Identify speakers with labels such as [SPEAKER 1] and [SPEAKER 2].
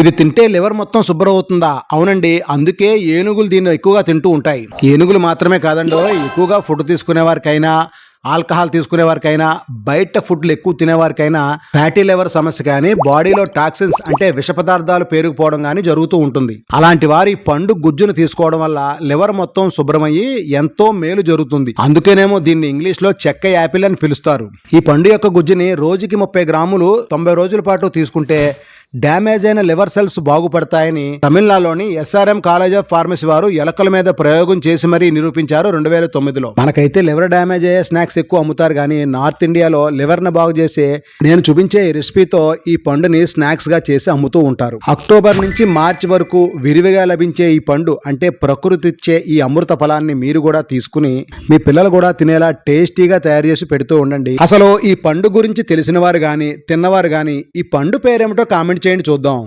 [SPEAKER 1] ఇది తింటే లివర్ మొత్తం శుభ్రం అవుతుందా అవునండి. అందుకే ఏనుగులు దీన్ని ఎక్కువగా తింటూ ఉంటాయి. ఏనుగులు మాత్రమే కాదండి ఎక్కువగా ఫుడ్ తీసుకునే వారికైనా ఆల్కహాల్ తీసుకునే వారికైనా బయట ఫుడ్లు ఎక్కువ తినేవారికైనా ఫ్యాటీ లివర్ సమస్య కానీ బాడీలో టాక్సిన్స్ అంటే విష పదార్థాలు పేరుకుపోవడం కానీ జరుగుతూ ఉంటుంది. అలాంటి వారి పండు గుజ్జును తీసుకోవడం వల్ల లివర్ మొత్తం శుభ్రమయ్యి ఎంతో మేలు జరుగుతుంది. అందుకేనేమో దీన్ని ఇంగ్లీష్లో చెక్క యాపిల్ అని పిలుస్తారు. ఈ పండు యొక్క గుజ్జుని రోజుకి ముప్పై గ్రాములు తొంభై రోజుల పాటు తీసుకుంటే డ్యామేజ్ అయిన లివర్ సెల్స్ బాగుపడతాయని తమిళనాడులోని ఎస్ఆర్ఎం కాలేజ్ ఆఫ్ ఫార్మసీ వారు ఎలకల మీద ప్రయోగం చేసి మరీ నిరూపించారు రెండు వేల తొమ్మిదిలో. మనకైతే లివర్ డ్యామేజ్ అయ్యే స్నాక్స్ ఎక్కువ అమ్ముతారు కానీ నార్త్ ఇండియాలో లివర్ను బాగు చేసే నేను చూపించే రెసిపీతో ఈ పండుని స్నాక్స్గా చేసి అమ్ముతూ ఉంటారు. అక్టోబర్ నుంచి మార్చి వరకు విరివిగా లభించే ఈ పండు అంటే ప్రకృతి ఇచ్చే ఈ అమృత ఫలాన్ని మీరు కూడా తీసుకుని మీ పిల్లలు కూడా తినేలా టేస్టీగా తయారు చేసి పెడుతూ ఉండండి. అసలు ఈ పండు గురించి తెలిసిన వారు గాని తిన్నవారు గాని ఈ పండు పేరేమిటో కామెంట్ చేయండి చూద్దాం.